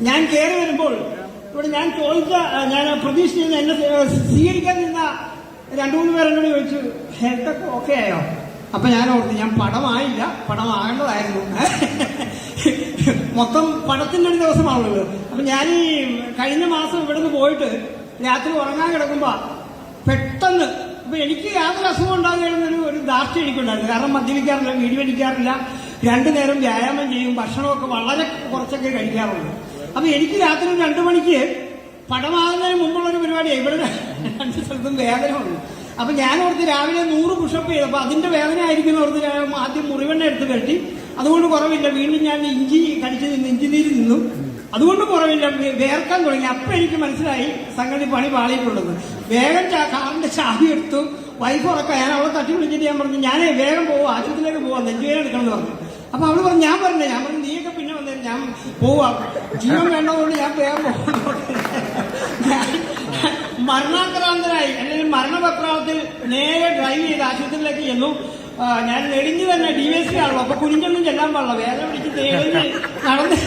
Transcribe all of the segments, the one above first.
ഞാൻ കയറി വരുമ്പോൾ ഇവിടെ ഞാൻ ചോദിച്ച ഞാൻ പ്രതീക്ഷിച്ചിരുന്ന എന്നെ സ്വീകരിക്കാൻ നിന്ന രണ്ടു മൂന്ന് പേരെന്നോട് ചോദിച്ചു ഹെൽത്തൊക്കെ ഓക്കെ ആയോ? അപ്പൊ ഞാൻ ഓർത്തു ഞാൻ പടമായില്ല പടമാകേണ്ടതായിരുന്നു. മൊത്തം പടത്തിന്റെ ഒരു ദിവസമാണുള്ളത്. അപ്പൊ ഞാൻ ഈ കഴിഞ്ഞ മാസം ഇവിടുന്ന് പോയിട്ട് രാത്രി ഉറങ്ങാൻ കിടക്കുമ്പോ പെട്ടെന്ന് അപ്പൊ എനിക്ക് യാതൊരു അസുഖം ഉണ്ടാകുന്നൊരു ഒരു ദാർഷ്ട്യം എനിക്കുണ്ടായിരുന്നു. കാരണം മദ്യപിക്കാറില്ല വീടി വലിക്കാറില്ല രണ്ടു നേരം വ്യായാമം ചെയ്യും ഭക്ഷണമൊക്കെ വളരെ കുറച്ചൊക്കെ കഴിക്കാറുള്ളൂ. അപ്പൊ എനിക്ക് രാത്രി ഒരു രണ്ടു മണിക്ക് പടമാകുന്നതിന് മുമ്പുള്ള ഒരു പരിപാടിയാണ് ഇവിടെ രണ്ട് സ്ഥലത്തും വേദന ഉള്ളൂ അപ്പൊ ഞാൻ ഓർത്ത് രാവിലെ നൂറ് പുഷപ്പ് ചെയ്തപ്പോ അതിന്റെ വേദന ആയിരിക്കും ഓർത്ത് ആദ്യം മുറിവെണ്ണ എടുത്ത് കെട്ടി. അതുകൊണ്ട് കുറവില്ല. വീണ്ടും ഞാൻ ഇഞ്ചി കടിച്ചു നിന്ന് ഇഞ്ചി നീര് നിന്നു. അതുകൊണ്ട് കുറവില്ല. വേർക്കാൻ തുടങ്ങി. അപ്പൊ എനിക്ക് മനസ്സിലായി സംഗതി പണി പാളിയിട്ടുള്ളത്. വേഗം കാറിന്റെ ചാവി എടുത്തു. വൈഫ് ഉറക്കാം. ഞാൻ അവളെ തട്ടി വിളിച്ചിട്ട് ഞാൻ പറഞ്ഞു ഞാനേ വേഗം പോകും ആശുപത്രിയിലേക്ക് പോവാ. നെഞ്ചുവേദന എടുക്കണം എന്ന് പറഞ്ഞു. അപ്പൊ അവൾ പറഞ്ഞു ഞാൻ പറഞ്ഞേ ഞാൻ പറഞ്ഞു നീയൊക്കെ പിന്നെ വന്നേ ഞാൻ പോവാ. ജീവൻ വേണ്ടതുകൊണ്ട് ഞാൻ വേഗം മരണാക്രാന്തരായി അല്ലെങ്കിൽ മരണപത്രാവത്തിൽ നേരെ ഡ്രൈവ് ചെയ്ത് ആശുപത്രിയിലേക്ക് ചെന്നു. ഞാൻ നെടിഞ്ഞു തന്നെ ഡി എസ് സി ആണല്ലോ. അപ്പൊ കുനിഞ്ഞൊന്നും ചെല്ലാൻ പാടില്ല. വേദന പിടിച്ച് തേടിഞ്ഞ് നടന്ന്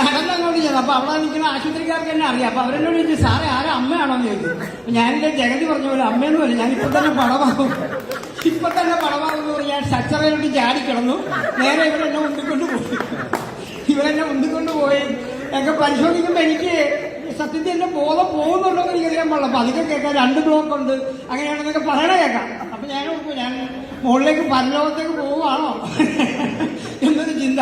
നടന്നങ്ങോട്ട് ചെന്നു. അപ്പൊ അവിടെ നിൽക്കുന്ന ആശുപത്രിക്കാർക്ക് തന്നെ അറിയാം. അപ്പൊ അവരെന്നോട് ചോദിച്ചു സാറേ ആരാ അമ്മയാണോ എന്ന് ചോദിച്ചു ഞാനിന്റെ ജഗതി പറഞ്ഞ പോലെ അമ്മയെന്ന് അല്ല. ഞാൻ ഇപ്പൊ തന്നെ പടമാകും ഇപ്പൊ തന്നെ പടമാകും പറഞ്ഞാൽ സച്ചറയിലോട്ട് ചാടി കിടന്നു. നേരെ ഇവരെന്നെ മുന്തിക്കൊണ്ട് പോയി. ഇവരെന്നെ മുന്തിക്കൊണ്ട് പോയി. ഒക്കെ പരിശോധിക്കുമ്പോ എനിക്ക് സത്യത്തിൽ എന്റെ ബോധം പോകുന്നുണ്ടോ എന്ന് എനിക്കറിയാൻ പാടില്ല. അപ്പൊ അതൊക്കെ കേൾക്കാം. രണ്ട് ബ്ലോക്ക് ഉണ്ട്. അങ്ങനെയാണെന്നൊക്കെ പറയണ കേൾക്കാം. അപ്പൊ ഞാൻ ഞാൻ മുകളിലേക്ക് പരലോകത്തേക്ക് പോവുകയാണോ? എന്നൊരു ചിന്ത.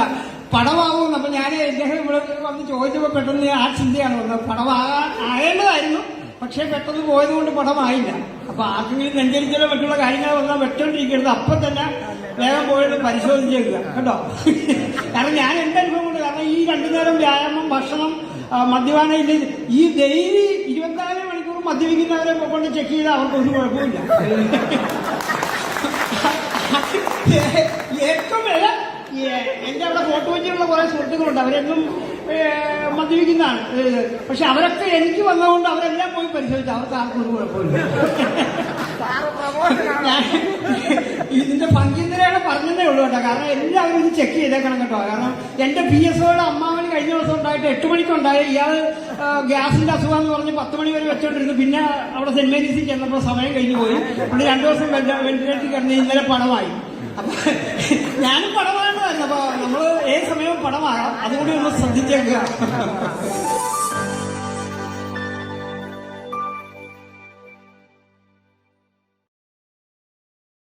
പടമാവുന്നു അപ്പൊ ഞാൻ ഇദ്ദേഹം ഇവിടെ വന്ന് ചോദിച്ചപ്പോ പെട്ടെന്ന് ആ ചിന്തയാണ് വന്നത്. പടമാകാൻ ആകേണ്ടതായിരുന്നു. പക്ഷെ പെട്ടെന്ന് പോയത് കൊണ്ട് പടമായില്ല. അപ്പൊ ആർക്കെങ്കിലും നെഞ്ചരിച്ചാലോ മറ്റുള്ള കാര്യങ്ങൾ വന്നാൽ വെട്ടോണ്ടിരിക്കരുത് അപ്പൊ തന്നെ വേഗം പോയിട്ട് പരിശോധിച്ചേക്കുക കേട്ടോ? കാരണം ഞാൻ എന്റെ അനുഭവം കൊണ്ട് കാരണം ഈ രണ്ടു നേരം വ്യായാമം ഭക്ഷണം മദ്യപാനം ഇല്ല. ഈ ഡെയിലി ഇരുപത്തിനാല് മണിക്കൂർ മദ്യപിക്കുന്നവരെ കൊണ്ട് ചെക്ക് ചെയ്താൽ അവർക്ക് ഒരു കുഴപ്പമില്ല ഏറ്റവും വില എന്റെ അവിടെ ഫോട്ടോ വെച്ചിട്ടുള്ള കുറെ സുഹൃത്തുക്കളുണ്ട്. അവരെന്നും മദ്യപിക്കുന്നതാണ്. പക്ഷെ അവരൊക്കെ എനിക്ക് വന്നതുകൊണ്ട് അവരെല്ലാം പോയി പരിശോധിച്ചു. അവർക്ക് ആർക്കും ഒരു കുഴപ്പമില്ല ഇതിന്റെ ഭംഗിന്തരയാണ് പറഞ്ഞതേ ഉള്ളൂ കേട്ടോ. കാരണം എല്ലാവരും ഇത് ചെക്ക് ചെയ്തേക്കണം കേട്ടോ. കാരണം എന്റെ പി എസ് ഒയുടെ അമ്മാവന് കഴിഞ്ഞ ദിവസം ഉണ്ടായിട്ട് എട്ട് മണിക്കുണ്ടായി. ഇയാൾ ഗ്യാസിന്റെ അസുഖം എന്ന് പറഞ്ഞ് പത്ത് മണി വരെ വെച്ചോണ്ടിരുന്നു. പിന്നെ അവിടെ സെന്റ് മേരീസിൽ ചെന്നപ്പോൾ സമയം കഴിഞ്ഞു പോയി. പുള്ളി രണ്ടു ദിവസം വെന്റിലേറ്ററിൽ കിടന്ന് ഇന്നലെ പണമായി. അപ്പൊ ഞാനും പടമാണ് അപ്പൊ നമ്മൾ ഏത് സമയവും പടമാകാം. അതുകൂടി ഒന്ന് ശ്രദ്ധിച്ചേക്കുക.